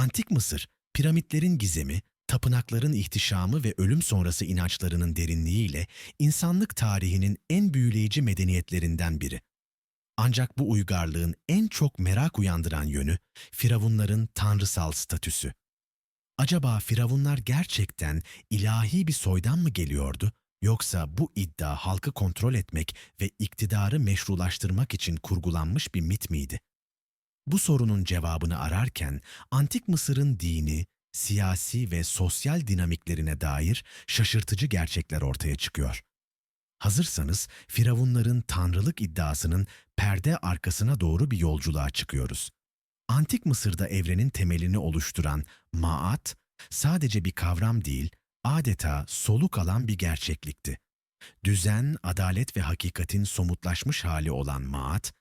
Antik Mısır, piramitlerin gizemi, tapınakların ihtişamı ve ölüm sonrası inançlarının derinliğiyle insanlık tarihinin en büyüleyici medeniyetlerinden biri. Ancak bu uygarlığın en çok merak uyandıran yönü firavunların tanrısal statüsü. Acaba firavunlar gerçekten ilahi bir soydan mı geliyordu yoksa bu iddia halkı kontrol etmek ve iktidarı meşrulaştırmak için kurgulanmış bir mit miydi? Bu sorunun cevabını ararken Antik Mısır'ın dini, siyasi ve sosyal dinamiklerine dair şaşırtıcı gerçekler ortaya çıkıyor. Hazırsanız Firavunların tanrılık iddiasının perde arkasına doğru bir yolculuğa çıkıyoruz. Antik Mısır'da evrenin temelini oluşturan maat sadece bir kavram değil, adeta soluk alan bir gerçeklikti. Düzen, adalet ve hakikatin somutlaşmış hali olan maat,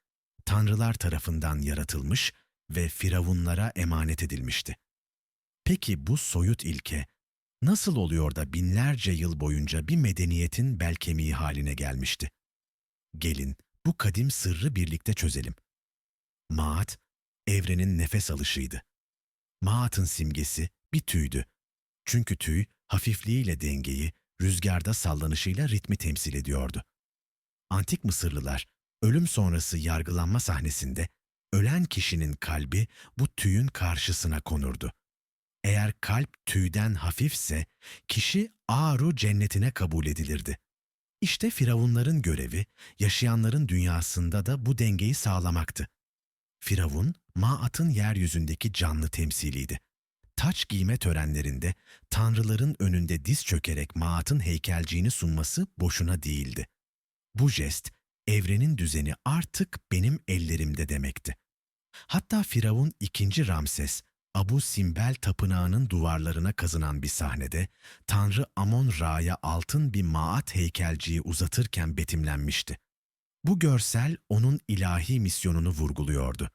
tanrılar tarafından yaratılmış ve firavunlara emanet edilmişti. Peki bu soyut ilke nasıl oluyor da binlerce yıl boyunca bir medeniyetin bel kemiği haline gelmişti? Gelin bu kadim sırrı birlikte çözelim. Maat, evrenin nefes alışıydı. Maat'ın simgesi bir tüydü. Çünkü tüy, hafifliğiyle dengeyi, rüzgarda sallanışıyla ritmi temsil ediyordu. Antik Mısırlılar, ölüm sonrası yargılanma sahnesinde, ölen kişinin kalbi bu tüyün karşısına konurdu. Eğer kalp tüyden hafifse, kişi Aru cennetine kabul edilirdi. İşte firavunların görevi, yaşayanların dünyasında da bu dengeyi sağlamaktı. Firavun, Maat'ın yeryüzündeki canlı temsiliydi. Taç giyme törenlerinde tanrıların önünde diz çökerek Maat'ın heykelciğini sunması boşuna değildi. Bu jest, evrenin düzeni artık benim ellerimde demekti. Hatta Firavun II. Ramses, Abu Simbel tapınağının duvarlarına kazınan bir sahnede Tanrı Amon-Ra'ya altın bir maat heykelciği uzatırken betimlenmişti. Bu görsel onun ilahi misyonunu vurguluyordu.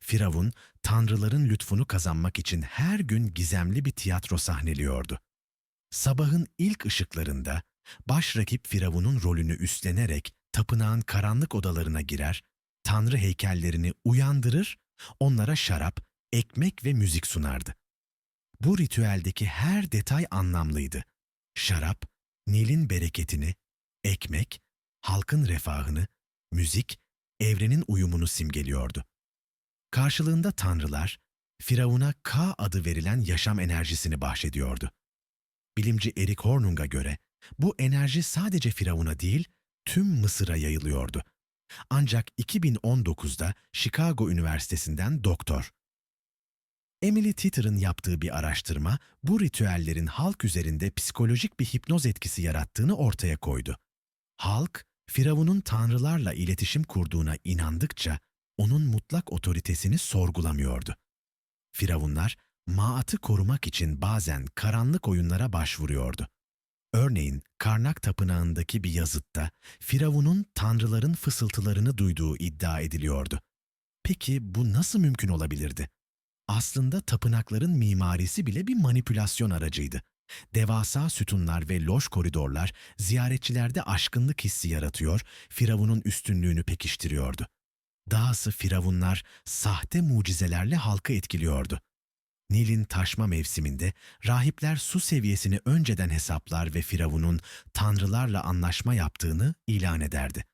Firavun, tanrıların lütfunu kazanmak için her gün gizemli bir tiyatro sahneliyordu. Sabahın ilk ışıklarında baş rakip Firavun'un rolünü üstlenerek tapınağın karanlık odalarına girer, tanrı heykellerini uyandırır, onlara şarap, ekmek ve müzik sunardı. Bu ritüeldeki her detay anlamlıydı. Şarap, Nil'in bereketini, ekmek, halkın refahını, müzik, evrenin uyumunu simgeliyordu. Karşılığında tanrılar, Firavun'a Ka adı verilen yaşam enerjisini bahşediyordu. Bilimci Erik Hornung'a göre bu enerji sadece Firavun'a değil, tüm Mısır'a yayılıyordu. Ancak 2019'da Chicago Üniversitesi'nden doktor Emily Titter'ın yaptığı bir araştırma bu ritüellerin halk üzerinde psikolojik bir hipnoz etkisi yarattığını ortaya koydu. Halk, Firavun'un tanrılarla iletişim kurduğuna inandıkça onun mutlak otoritesini sorgulamıyordu. Firavunlar, Maat'ı korumak için bazen karanlık oyunlara başvuruyordu. Örneğin Karnak Tapınağı'ndaki bir yazıtta Firavun'un tanrıların fısıltılarını duyduğu iddia ediliyordu. Peki bu nasıl mümkün olabilirdi? Aslında tapınakların mimarisi bile bir manipülasyon aracıydı. Devasa sütunlar ve loş koridorlar ziyaretçilerde aşkınlık hissi yaratıyor, Firavun'un üstünlüğünü pekiştiriyordu. Dahası Firavunlar sahte mucizelerle halkı etkiliyordu. Nil'in taşma mevsiminde rahipler su seviyesini önceden hesaplar ve Firavun'un tanrılarla anlaşma yaptığını ilan ederdi.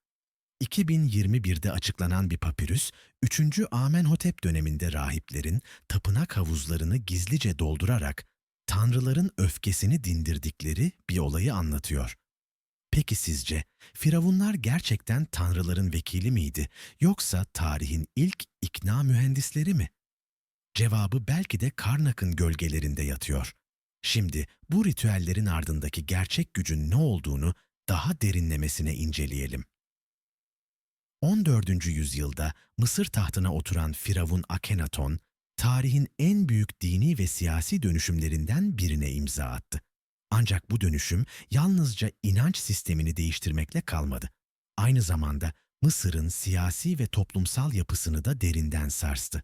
2021'de açıklanan bir papirüs, 3. Amenhotep döneminde rahiplerin tapınak havuzlarını gizlice doldurarak tanrıların öfkesini dindirdikleri bir olayı anlatıyor. Peki sizce Firavunlar gerçekten tanrıların vekili miydi yoksa tarihin ilk ikna mühendisleri mi? Cevabı belki de Karnak'ın gölgelerinde yatıyor. Şimdi bu ritüellerin ardındaki gerçek gücün ne olduğunu daha derinlemesine inceleyelim. 14. yüzyılda Mısır tahtına oturan Firavun Akhenaton, tarihin en büyük dini ve siyasi dönüşümlerinden birine imza attı. Ancak bu dönüşüm yalnızca inanç sistemini değiştirmekle kalmadı. Aynı zamanda Mısır'ın siyasi ve toplumsal yapısını da derinden sarstı.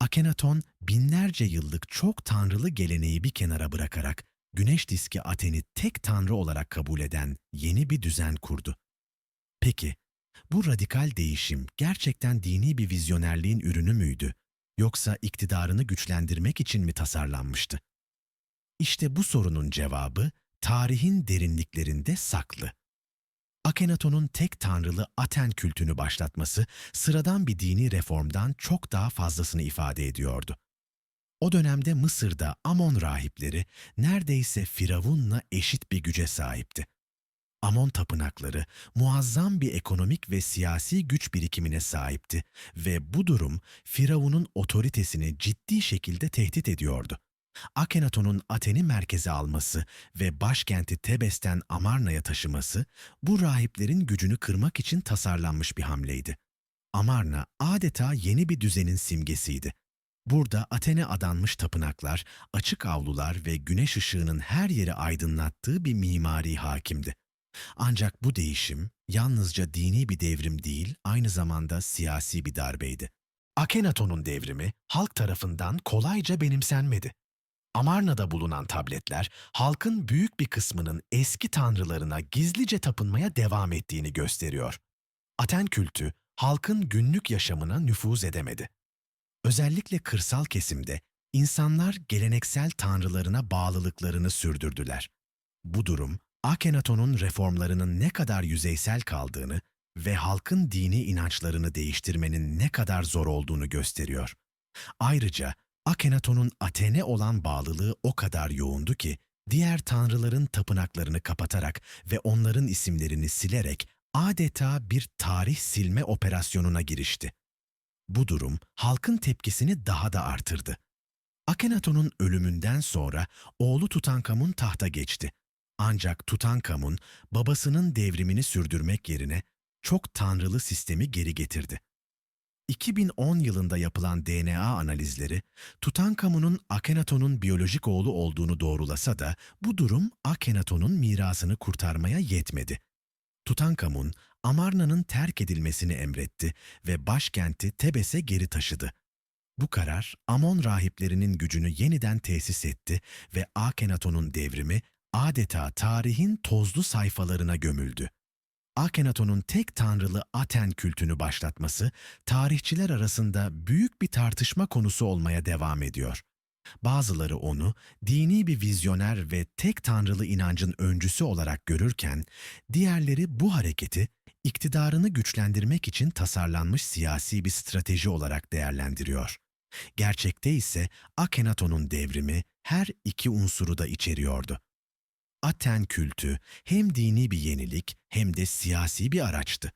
Akhenaton binlerce yıllık çok tanrılı geleneği bir kenara bırakarak güneş diski Aten'i tek tanrı olarak kabul eden yeni bir düzen kurdu. Peki bu radikal değişim gerçekten dini bir vizyonerliğin ürünü müydü? yoksa iktidarını güçlendirmek için mi tasarlanmıştı? İşte bu sorunun cevabı tarihin derinliklerinde saklı. Akhenaton'un tek tanrılı Aten kültünü başlatması sıradan bir dini reformdan çok daha fazlasını ifade ediyordu. O dönemde Mısır'da Amon rahipleri neredeyse Firavun'la eşit bir güce sahipti. Amon tapınakları muazzam bir ekonomik ve siyasi güç birikimine sahipti ve bu durum Firavun'un otoritesini ciddi şekilde tehdit ediyordu. Akhenaton'un Aten'i merkeze alması ve başkenti Tebes'ten Amarna'ya taşıması bu rahiplerin gücünü kırmak için tasarlanmış bir hamleydi. Amarna adeta yeni bir düzenin simgesiydi. Burada Aten'e adanmış tapınaklar, açık avlular ve güneş ışığının her yeri aydınlattığı bir mimari hakimdi. Ancak bu değişim yalnızca dini bir devrim değil, aynı zamanda siyasi bir darbeydi. Akhenaton'un devrimi halk tarafından kolayca benimsenmedi. Amarna'da bulunan tabletler, halkın büyük bir kısmının eski tanrılarına gizlice tapınmaya devam ettiğini gösteriyor. Aten kültü, halkın günlük yaşamına nüfuz edemedi. Özellikle kırsal kesimde insanlar geleneksel tanrılarına bağlılıklarını sürdürdüler. Bu durum, Akhenaton'un reformlarının ne kadar yüzeysel kaldığını ve halkın dini inançlarını değiştirmenin ne kadar zor olduğunu gösteriyor. Ayrıca Akhenaton'un Aten'e olan bağlılığı o kadar yoğundu ki, diğer tanrıların tapınaklarını kapatarak ve onların isimlerini silerek adeta bir tarih silme operasyonuna girişti. Bu durum halkın tepkisini daha da artırdı. Akhenaton'un ölümünden sonra oğlu Tutankamun tahta geçti. Ancak Tutankamun babasının devrimini sürdürmek yerine çok tanrılı sistemi geri getirdi. 2010 yılında yapılan DNA analizleri Tutankamun'un Akhenaton'un biyolojik oğlu olduğunu doğrulasa da bu durum Akhenaton'un mirasını kurtarmaya yetmedi. Tutankamun, Amarna'nın terk edilmesini emretti ve başkenti Tebes'e geri taşıdı. Bu karar Amon rahiplerinin gücünü yeniden tesis etti ve Akhenaton'un devrimi adeta tarihin tozlu sayfalarına gömüldü. Akhenaton'un tek tanrılı Aten kültünü başlatması tarihçiler arasında büyük bir tartışma konusu olmaya devam ediyor. Bazıları onu dini bir vizyoner ve tek tanrılı inancın öncüsü olarak görürken, diğerleri bu hareketi iktidarını güçlendirmek için tasarlanmış siyasi bir strateji olarak değerlendiriyor. Gerçekte ise Akhenaton'un devrimi her iki unsuru da içeriyordu. Aten kültü hem dini bir yenilik hem de siyasi bir araçtı.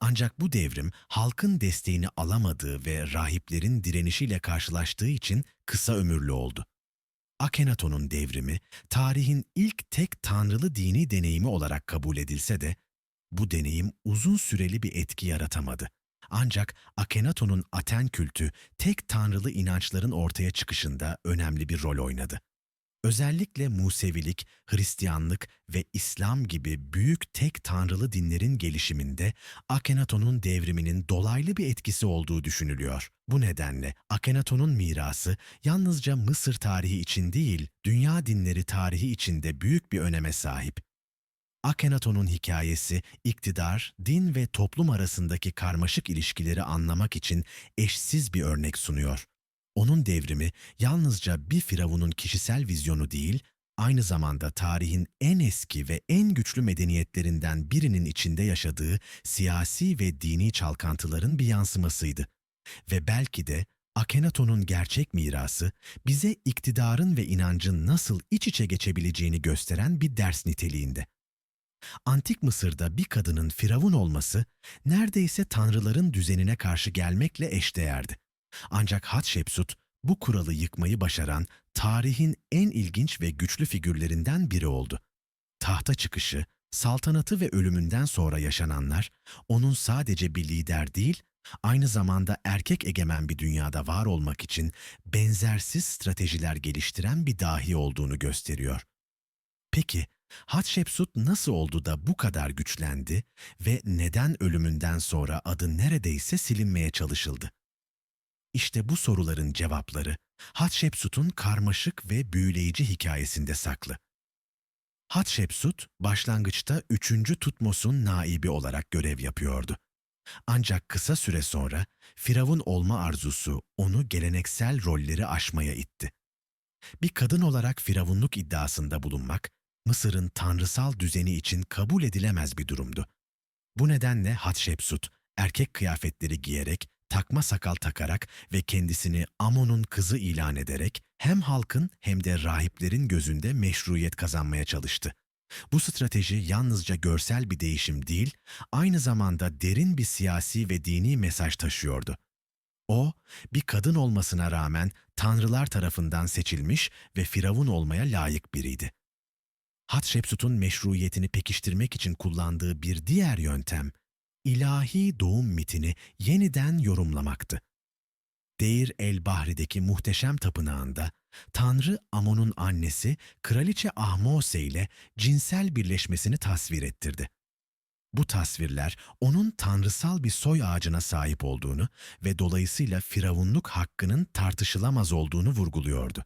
Ancak bu devrim halkın desteğini alamadığı ve rahiplerin direnişiyle karşılaştığı için kısa ömürlü oldu. Akhenaton'un devrimi tarihin ilk tek tanrılı dini deneyimi olarak kabul edilse de bu deneyim uzun süreli bir etki yaratamadı. Ancak Akhenaton'un Aten kültü tek tanrılı inançların ortaya çıkışında önemli bir rol oynadı. Özellikle Musevilik, Hristiyanlık ve İslam gibi büyük tek tanrılı dinlerin gelişiminde Akhenaton'un devriminin dolaylı bir etkisi olduğu düşünülüyor. Bu nedenle Akhenaton'un mirası yalnızca Mısır tarihi için değil, dünya dinleri tarihi için de büyük bir öneme sahip. Akhenaton'un hikayesi, iktidar, din ve toplum arasındaki karmaşık ilişkileri anlamak için eşsiz bir örnek sunuyor. Onun devrimi yalnızca bir firavunun kişisel vizyonu değil, aynı zamanda tarihin en eski ve en güçlü medeniyetlerinden birinin içinde yaşadığı siyasi ve dini çalkantıların bir yansımasıydı. Ve belki de Akhenaton'un gerçek mirası bize iktidarın ve inancın nasıl iç içe geçebileceğini gösteren bir ders niteliğinde. Antik Mısır'da bir kadının firavun olması neredeyse tanrıların düzenine karşı gelmekle eşdeğerdi. Ancak Hatshepsut bu kuralı yıkmayı başaran tarihin en ilginç ve güçlü figürlerinden biri oldu. Tahta çıkışı, saltanatı ve ölümünden sonra yaşananlar onun sadece bir lider değil, aynı zamanda erkek egemen bir dünyada var olmak için benzersiz stratejiler geliştiren bir dahi olduğunu gösteriyor. Peki Hatshepsut nasıl oldu da bu kadar güçlendi ve neden ölümünden sonra adı neredeyse silinmeye çalışıldı? İşte bu soruların cevapları Hatshepsut'un karmaşık ve büyüleyici hikayesinde saklı. Hatshepsut, başlangıçta 3. Tutmos'un naibi olarak görev yapıyordu. Ancak kısa süre sonra Firavun olma arzusu onu geleneksel rolleri aşmaya itti. Bir kadın olarak firavunluk iddiasında bulunmak, Mısır'ın tanrısal düzeni için kabul edilemez bir durumdu. Bu nedenle Hatshepsut, erkek kıyafetleri giyerek, takma sakal takarak ve kendisini Amon'un kızı ilan ederek hem halkın hem de rahiplerin gözünde meşruiyet kazanmaya çalıştı. Bu strateji yalnızca görsel bir değişim değil, aynı zamanda derin bir siyasi ve dini mesaj taşıyordu. O, bir kadın olmasına rağmen tanrılar tarafından seçilmiş ve firavun olmaya layık biriydi. Hatshepsut'un meşruiyetini pekiştirmek için kullandığı bir diğer yöntem, ilahi doğum mitini yeniden yorumlamaktı. Deir el Bahri'deki muhteşem tapınağında Tanrı Amon'un annesi Kraliçe Ahmose ile cinsel birleşmesini tasvir ettirdi. Bu tasvirler onun tanrısal bir soy ağacına sahip olduğunu ve dolayısıyla firavunluk hakkının tartışılamaz olduğunu vurguluyordu.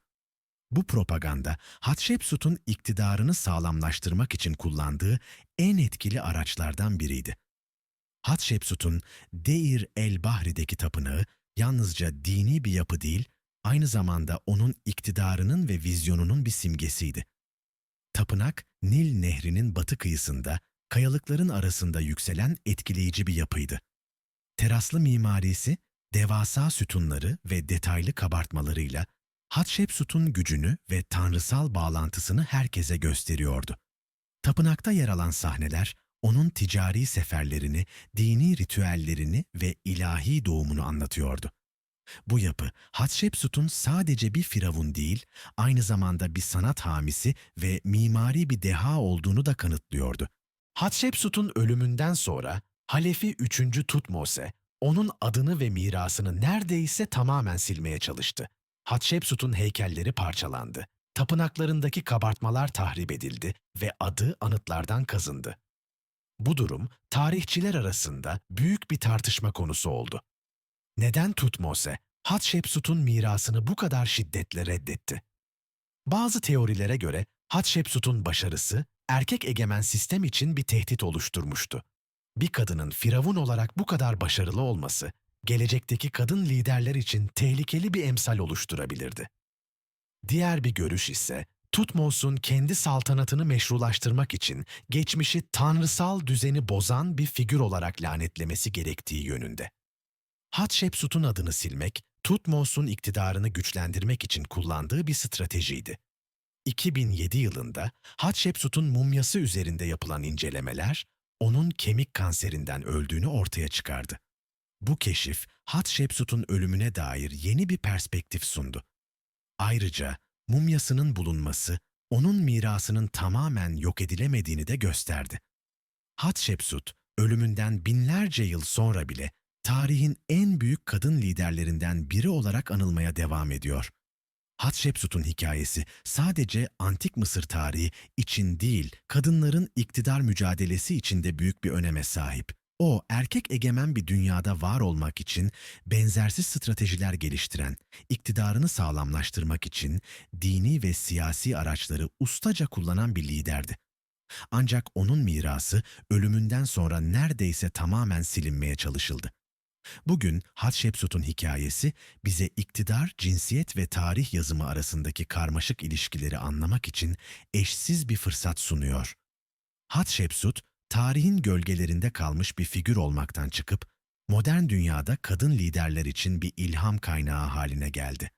Bu propaganda Hatshepsut'un iktidarını sağlamlaştırmak için kullandığı en etkili araçlardan biriydi. Hatshepsut'un Deir el Bahri'deki tapınağı yalnızca dini bir yapı değil, aynı zamanda onun iktidarının ve vizyonunun bir simgesiydi. Tapınak, Nil Nehri'nin batı kıyısında, kayalıkların arasında yükselen etkileyici bir yapıydı. Teraslı mimarisi, devasa sütunları ve detaylı kabartmalarıyla Hatshepsut'un gücünü ve tanrısal bağlantısını herkese gösteriyordu. Tapınakta yer alan sahneler, onun ticari seferlerini, dini ritüellerini ve ilahi doğumunu anlatıyordu. Bu yapı, Hatshepsut'un sadece bir firavun değil, aynı zamanda bir sanat hamisi ve mimari bir deha olduğunu da kanıtlıyordu. Hatshepsut'un ölümünden sonra Halefi 3. Tutmose, onun adını ve mirasını neredeyse tamamen silmeye çalıştı. Hatshepsut'un heykelleri parçalandı. Tapınaklarındaki kabartmalar tahrip edildi ve adı anıtlardan kazındı. Bu durum tarihçiler arasında büyük bir tartışma konusu oldu. Neden Tutmose, Hatshepsut'un mirasını bu kadar şiddetle reddetti? Bazı teorilere göre Hatshepsut'un başarısı erkek egemen sistem için bir tehdit oluşturmuştu. Bir kadının firavun olarak bu kadar başarılı olması, gelecekteki kadın liderler için tehlikeli bir emsal oluşturabilirdi. Diğer bir görüş ise Tutmos'un kendi saltanatını meşrulaştırmak için geçmişi tanrısal düzeni bozan bir figür olarak lanetlemesi gerektiği yönünde. Hatshepsut'un adını silmek, Tutmos'un iktidarını güçlendirmek için kullandığı bir stratejiydi. 2007 yılında Hatshepsut'un mumyası üzerinde yapılan incelemeler, onun kemik kanserinden öldüğünü ortaya çıkardı. Bu keşif, Hatshepsut'un ölümüne dair yeni bir perspektif sundu. Ayrıca mumyasının bulunması, onun mirasının tamamen yok edilemediğini de gösterdi. Hatshepsut, ölümünden binlerce yıl sonra bile tarihin en büyük kadın liderlerinden biri olarak anılmaya devam ediyor. Hatshepsut'un hikayesi sadece antik Mısır tarihi için değil, kadınların iktidar mücadelesi için de büyük bir öneme sahip. O, erkek egemen bir dünyada var olmak için benzersiz stratejiler geliştiren, iktidarını sağlamlaştırmak için dini ve siyasi araçları ustaca kullanan bir liderdi. Ancak onun mirası ölümünden sonra neredeyse tamamen silinmeye çalışıldı. Bugün Hatshepsut'un hikayesi bize iktidar, cinsiyet ve tarih yazımı arasındaki karmaşık ilişkileri anlamak için eşsiz bir fırsat sunuyor. Hatshepsut, tarihin gölgelerinde kalmış bir figür olmaktan çıkıp, modern dünyada kadın liderler için bir ilham kaynağı haline geldi.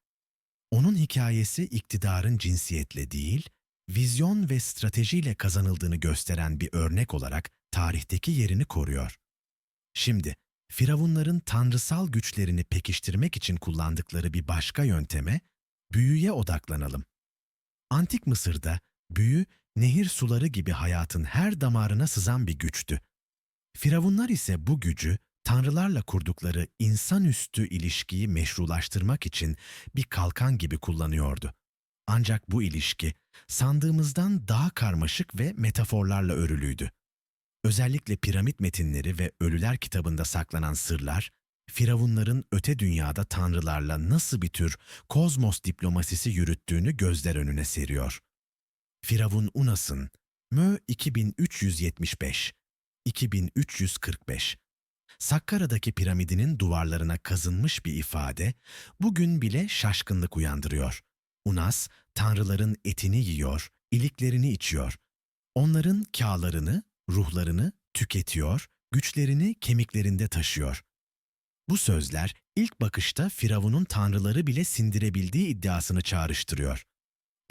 Onun hikayesi iktidarın cinsiyetle değil, vizyon ve stratejiyle kazanıldığını gösteren bir örnek olarak tarihteki yerini koruyor. Şimdi, Firavunların tanrısal güçlerini pekiştirmek için kullandıkları bir başka yönteme, büyüye odaklanalım. Antik Mısır'da büyü, nehir suları gibi hayatın her damarına sızan bir güçtü. Firavunlar ise bu gücü, tanrılarla kurdukları insanüstü ilişkiyi meşrulaştırmak için bir kalkan gibi kullanıyordu. Ancak bu ilişki, sandığımızdan daha karmaşık ve metaforlarla örülüydü. Özellikle piramit metinleri ve Ölüler kitabında saklanan sırlar, Firavunların öte dünyada tanrılarla nasıl bir tür kozmos diplomasisi yürüttüğünü gözler önüne seriyor. Firavun Unas'ın Mö 2375, 2345 Sakkara'daki piramidinin duvarlarına kazınmış bir ifade bugün bile şaşkınlık uyandırıyor. Unas, tanrıların etini yiyor, iliklerini içiyor. Onların kâlarını, ruhlarını tüketiyor, güçlerini kemiklerinde taşıyor. Bu sözler ilk bakışta Firavun'un tanrıları bile sindirebildiği iddiasını çağrıştırıyor.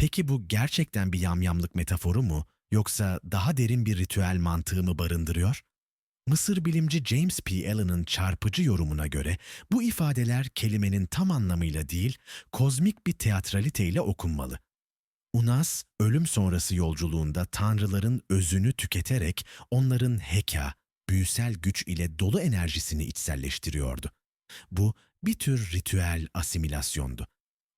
Peki bu gerçekten bir yamyamlık metaforu mu yoksa daha derin bir ritüel mantığı mı barındırıyor? Mısır bilimci James P. Allen'ın çarpıcı yorumuna göre bu ifadeler kelimenin tam anlamıyla değil, kozmik bir teatraliteyle okunmalı. Unas, ölüm sonrası yolculuğunda tanrıların özünü tüketerek onların heka, büyüsel güç ile dolu enerjisini içselleştiriyordu. Bu bir tür ritüel asimilasyondu.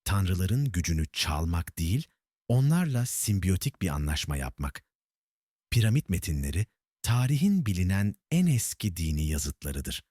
Tanrıların gücünü çalmak değil, onlarla simbiyotik bir anlaşma yapmak. Piramit metinleri, tarihin bilinen en eski dini yazıtlarıdır.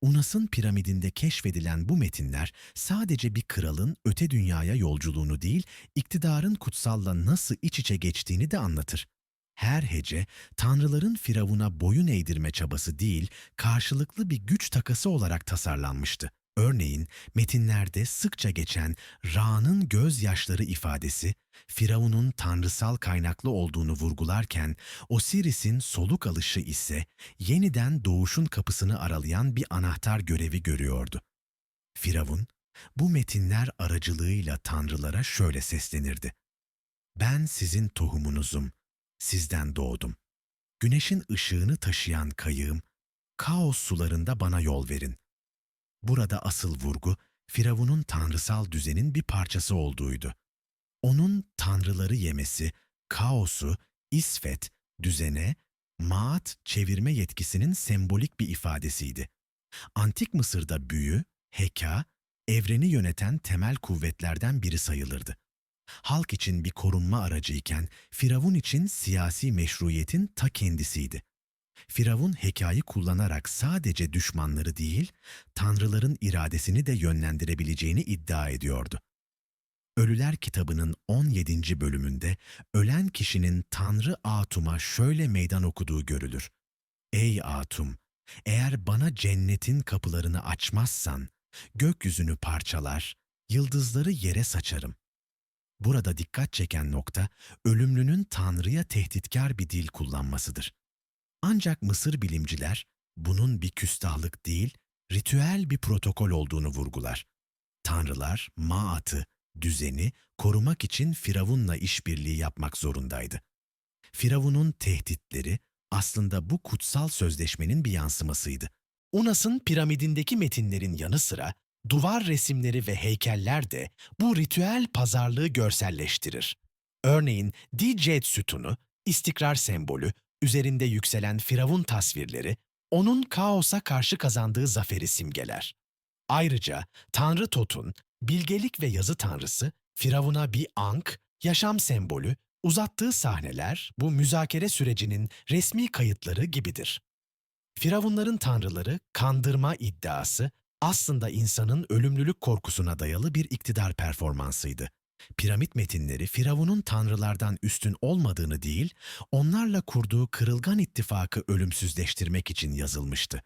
Unas'ın piramidinde keşfedilen bu metinler sadece bir kralın öte dünyaya yolculuğunu değil, iktidarın kutsalla nasıl iç içe geçtiğini de anlatır. Her hece, tanrıların firavuna boyun eğdirme çabası değil, karşılıklı bir güç takası olarak tasarlanmıştı. Örneğin metinlerde sıkça geçen Ra'nın gözyaşları ifadesi, Firavun'un tanrısal kaynaklı olduğunu vurgularken, Osiris'in soluk alışı ise yeniden doğuşun kapısını aralayan bir anahtar görevi görüyordu. Firavun, bu metinler aracılığıyla tanrılara şöyle seslenirdi. Ben sizin tohumunuzum, sizden doğdum. Güneşin ışığını taşıyan kayığım, kaos sularında bana yol verin. Burada asıl vurgu, Firavun'un tanrısal düzenin bir parçası olduğuydu. Onun tanrıları yemesi, kaosu, isfet, düzene, maat çevirme yetkisinin sembolik bir ifadesiydi. Antik Mısır'da büyü, heka, evreni yöneten temel kuvvetlerden biri sayılırdı. Halk için bir korunma aracıyken Firavun için siyasi meşruiyetin ta kendisiydi. Firavun hekayı kullanarak sadece düşmanları değil, tanrıların iradesini de yönlendirebileceğini iddia ediyordu. Ölüler kitabının 17. bölümünde ölen kişinin Tanrı Atum'a şöyle meydan okuduğu görülür. Ey Atum! Eğer bana cennetin kapılarını açmazsan, gökyüzünü parçalar, yıldızları yere saçarım. Burada dikkat çeken nokta, ölümlünün Tanrı'ya tehditkar bir dil kullanmasıdır. Ancak Mısır bilimciler bunun bir küstahlık değil, ritüel bir protokol olduğunu vurgular. Tanrılar, Maat'ı, düzeni korumak için Firavun'la işbirliği yapmak zorundaydı. Firavun'un tehditleri aslında bu kutsal sözleşmenin bir yansımasıydı. Unas'ın piramidindeki metinlerin yanı sıra duvar resimleri ve heykeller de bu ritüel pazarlığı görselleştirir. Örneğin Dicet sütunu, istikrar sembolü, üzerinde yükselen Firavun tasvirleri, onun kaosa karşı kazandığı zaferi simgeler. Ayrıca Tanrı Tot'un bilgelik ve yazı tanrısı Firavun'a bir ank, yaşam sembolü, uzattığı sahneler bu müzakere sürecinin resmi kayıtları gibidir. Firavunların tanrıları kandırma iddiası aslında insanın ölümlülük korkusuna dayalı bir iktidar performansıydı. Piramit metinleri Firavun'un tanrılardan üstün olmadığını değil, onlarla kurduğu kırılgan ittifakı ölümsüzleştirmek için yazılmıştı.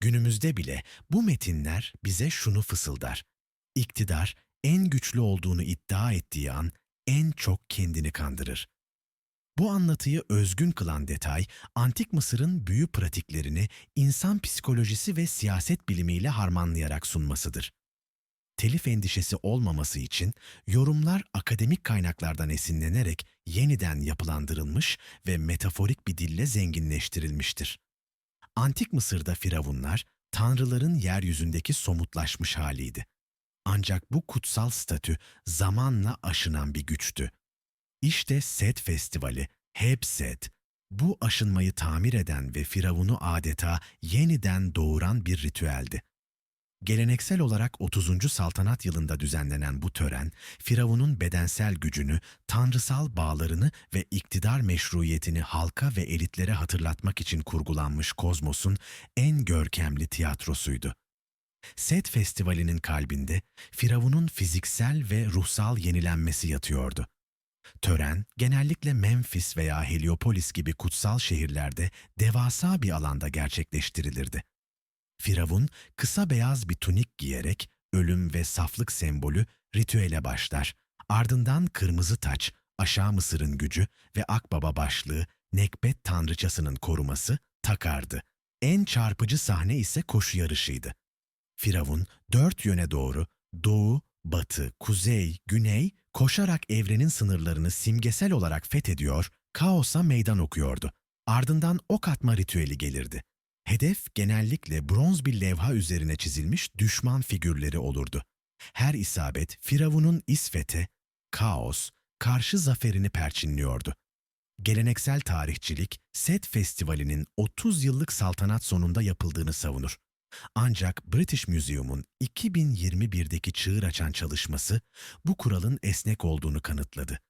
Günümüzde bile bu metinler bize şunu fısıldar. İktidar en güçlü olduğunu iddia ettiği an en çok kendini kandırır. Bu anlatıyı özgün kılan detay, Antik Mısır'ın büyü pratiklerini insan psikolojisi ve siyaset bilimiyle harmanlayarak sunmasıdır. Telif endişesi olmaması için yorumlar akademik kaynaklardan esinlenerek yeniden yapılandırılmış ve metaforik bir dille zenginleştirilmiştir. Antik Mısır'da firavunlar, tanrıların yeryüzündeki somutlaşmış haliydi. Ancak bu kutsal statü zamanla aşınan bir güçtü. İşte Set Festivali, hep Set, bu aşınmayı tamir eden ve Firavun'u adeta yeniden doğuran bir ritüeldi. Geleneksel olarak 30. saltanat yılında düzenlenen bu tören, Firavun'un bedensel gücünü, tanrısal bağlarını ve iktidar meşruiyetini halka ve elitlere hatırlatmak için kurgulanmış kozmosun en görkemli tiyatrosuydu. Set Festivali'nin kalbinde Firavun'un fiziksel ve ruhsal yenilenmesi yatıyordu. Tören genellikle Memphis veya Heliopolis gibi kutsal şehirlerde devasa bir alanda gerçekleştirilirdi. Firavun kısa beyaz bir tunik giyerek ölüm ve saflık sembolü ritüele başlar. Ardından kırmızı taç, aşağı Mısır'ın gücü ve akbaba başlığı Nekbet tanrıçasının koruması takardı. En çarpıcı sahne ise koşu yarışıydı. Firavun dört yöne doğru doğu, batı, kuzey, güney koşarak evrenin sınırlarını simgesel olarak fethediyor, kaosa meydan okuyordu. Ardından ok atma ritüeli gelirdi. Hedef genellikle bronz bir levha üzerine çizilmiş düşman figürleri olurdu. Her isabet Firavun'un İsvet'e, kaos, karşı zaferini perçinliyordu. Geleneksel tarihçilik, Set Festivali'nin 30 yıllık saltanat sonunda yapıldığını savunur. Ancak British Museum'un 2021'deki çığır açan çalışması bu kuralın esnek olduğunu kanıtladı.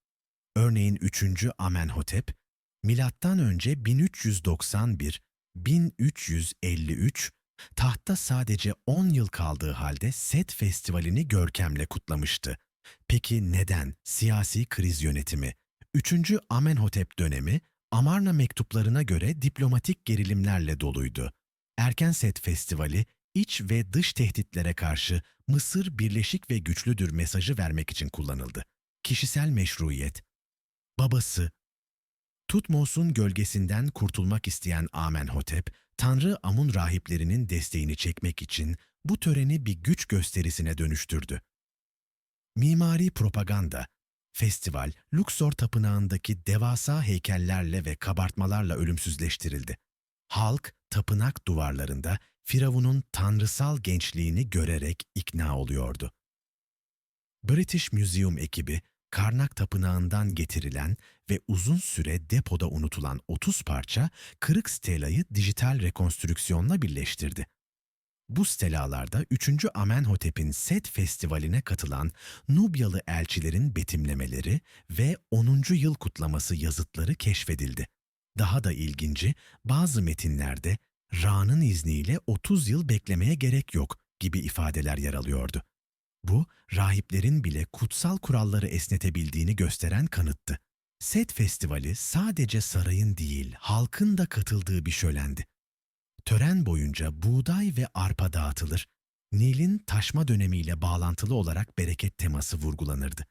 Örneğin 3. Amenhotep, milattan önce 1391 1353 tahta sadece 10 yıl kaldığı halde Set Festivali'ni görkemle kutlamıştı. Peki neden siyasi kriz yönetimi? 3. Amenhotep dönemi Amarna mektuplarına göre diplomatik gerilimlerle doluydu. Erken Set Festivali iç ve dış tehditlere karşı Mısır birleşik ve güçlüdür mesajı vermek için kullanıldı. Kişisel meşruiyet. Babası Tutmos'un gölgesinden kurtulmak isteyen Amenhotep, Tanrı Amun rahiplerinin desteğini çekmek için bu töreni bir güç gösterisine dönüştürdü. Mimari propaganda, festival Luxor Tapınağı'ndaki devasa heykellerle ve kabartmalarla ölümsüzleştirildi. Halk, tapınak duvarlarında Firavun'un tanrısal gençliğini görerek ikna oluyordu. British Museum ekibi, Karnak Tapınağı'ndan getirilen ve uzun süre depoda unutulan 30 parça kırık stelayı dijital rekonstrüksiyonla birleştirdi. Bu stelalarda 3. Amenhotep'in Set Festivali'ne katılan Nubyalı elçilerin betimlemeleri ve 10. yıl kutlaması yazıtları keşfedildi. Daha da ilginci, bazı metinlerde Ra'nın izniyle 30 yıl beklemeye gerek yok gibi ifadeler yer alıyordu. Bu, rahiplerin bile kutsal kuralları esnetebildiğini gösteren kanıttı. Set Festivali sadece sarayın değil, halkın da katıldığı bir şölendi. Tören boyunca buğday ve arpa dağıtılır, Nil'in taşma dönemiyle bağlantılı olarak bereket teması vurgulanırdı.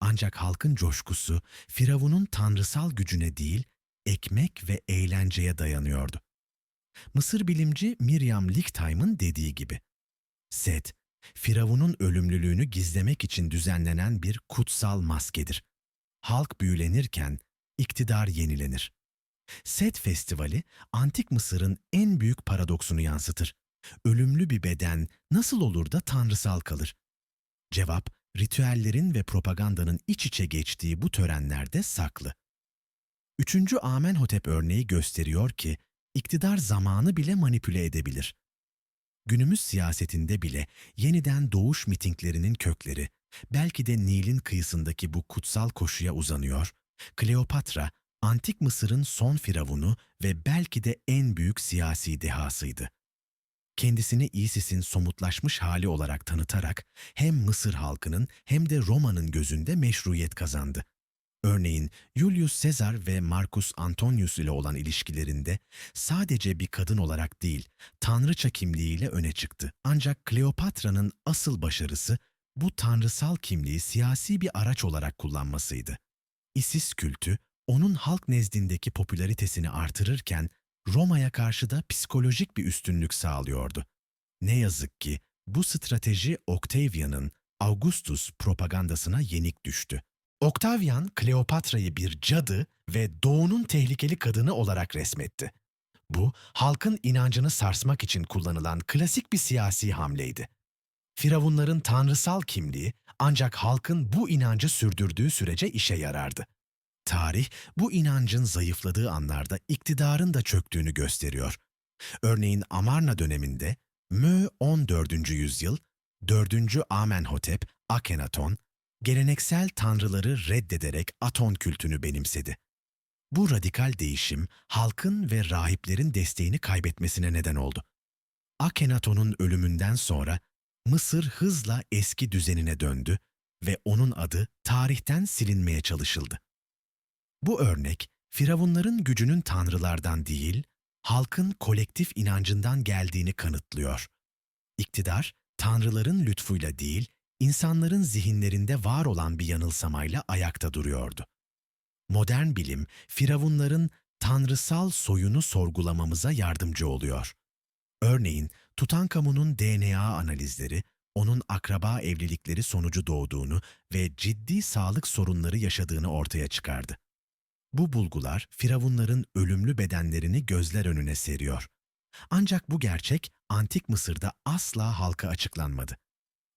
Ancak halkın coşkusu Firavun'un tanrısal gücüne değil, ekmek ve eğlenceye dayanıyordu. Mısır bilimci Miriam Lichtheim'ın dediği gibi, Set, Firavun'un ölümlülüğünü gizlemek için düzenlenen bir kutsal maskedir. Halk büyülenirken iktidar yenilenir. Set Festivali, Antik Mısır'ın en büyük paradoksunu yansıtır. Ölümlü bir beden nasıl olur da tanrısal kalır? Cevap, ritüellerin ve propagandanın iç içe geçtiği bu törenlerde saklı. Üçüncü Amenhotep örneği gösteriyor ki, iktidar zamanı bile manipüle edebilir. Günümüz siyasetinde bile yeniden doğuş mitinglerinin kökleri, belki de Nil'in kıyısındaki bu kutsal koşuya uzanıyor, Kleopatra, Antik Mısır'ın son firavunu ve belki de en büyük siyasi dehasıydı. Kendisini Isis'in somutlaşmış hali olarak tanıtarak hem Mısır halkının hem de Roma'nın gözünde meşruiyet kazandı. Örneğin Julius Caesar ve Marcus Antonius ile olan ilişkilerinde sadece bir kadın olarak değil, tanrıça kimliğiyle öne çıktı. Ancak Kleopatra'nın asıl başarısı bu tanrısal kimliği siyasi bir araç olarak kullanmasıydı. Isis kültü onun halk nezdindeki popülaritesini artırırken Roma'ya karşı da psikolojik bir üstünlük sağlıyordu. Ne yazık ki bu strateji Octavian'ın Augustus propagandasına yenik düştü. Octavian, Kleopatra'yı bir cadı ve doğunun tehlikeli kadını olarak resmetti. Bu, halkın inancını sarsmak için kullanılan klasik bir siyasi hamleydi. Firavunların tanrısal kimliği ancak halkın bu inancı sürdürdüğü sürece işe yarardı. Tarih, bu inancın zayıfladığı anlarda iktidarın da çöktüğünü gösteriyor. Örneğin Amarna döneminde Mö 14. yüzyıl, 4. Amenhotep, Akhenaton, geleneksel tanrıları reddederek Aton kültünü benimsedi. Bu radikal değişim halkın ve rahiplerin desteğini kaybetmesine neden oldu. Akhenaton'un ölümünden sonra Mısır hızla eski düzenine döndü ve onun adı tarihten silinmeye çalışıldı. Bu örnek, Firavunların gücünün tanrılardan değil, halkın kolektif inancından geldiğini kanıtlıyor. İktidar, tanrıların lütfuyla değil, insanların zihinlerinde var olan bir yanılsamayla ayakta duruyordu. Modern bilim, firavunların tanrısal soyunu sorgulamamıza yardımcı oluyor. Örneğin Tutankamon'un DNA analizleri, onun akraba evlilikleri sonucu doğduğunu ve ciddi sağlık sorunları yaşadığını ortaya çıkardı. Bu bulgular firavunların ölümlü bedenlerini gözler önüne seriyor. Ancak bu gerçek antik Mısır'da asla halka açıklanmadı.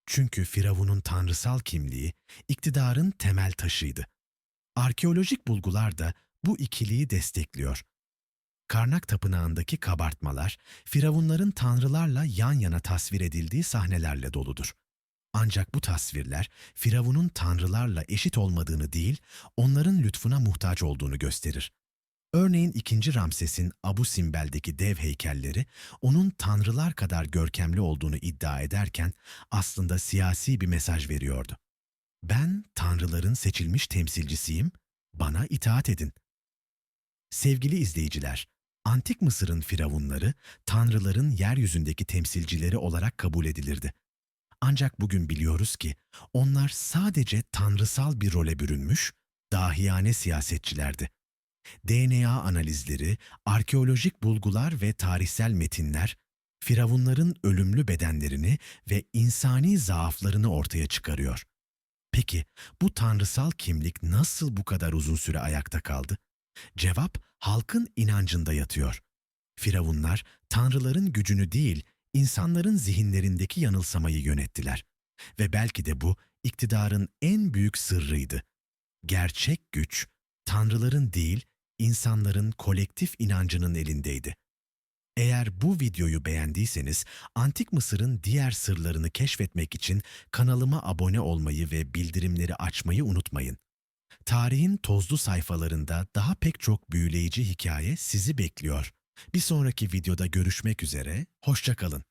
Çünkü firavunun tanrısal kimliği iktidarın temel taşıydı. Arkeolojik bulgular da bu ikiliği destekliyor. Karnak Tapınağı'ndaki kabartmalar, firavunların tanrılarla yan yana tasvir edildiği sahnelerle doludur. Ancak bu tasvirler, firavunun tanrılarla eşit olmadığını değil, onların lütfuna muhtaç olduğunu gösterir. Örneğin 2. Ramses'in Abu Simbel'deki dev heykelleri, onun tanrılar kadar görkemli olduğunu iddia ederken aslında siyasi bir mesaj veriyordu. Ben tanrıların seçilmiş temsilcisiyim, bana itaat edin. Sevgili izleyiciler, Antik Mısır'ın firavunları, tanrıların yeryüzündeki temsilcileri olarak kabul edilirdi. Ancak bugün biliyoruz ki onlar sadece tanrısal bir role bürünmüş, dahiyane siyasetçilerdi. DNA analizleri, arkeolojik bulgular ve tarihsel metinler, firavunların ölümlü bedenlerini ve insani zaaflarını ortaya çıkarıyor. Peki bu tanrısal kimlik nasıl bu kadar uzun süre ayakta kaldı? Cevap halkın inancında yatıyor. Firavunlar tanrıların gücünü değil, insanların zihinlerindeki yanılsamayı yönettiler. Ve belki de bu iktidarın en büyük sırrıydı. Gerçek güç tanrıların değil, insanların kolektif inancının elindeydi. Eğer bu videoyu beğendiyseniz Antik Mısır'ın diğer sırlarını keşfetmek için kanalıma abone olmayı ve bildirimleri açmayı unutmayın. Tarihin tozlu sayfalarında daha pek çok büyüleyici hikaye sizi bekliyor. Bir sonraki videoda görüşmek üzere, hoşçakalın.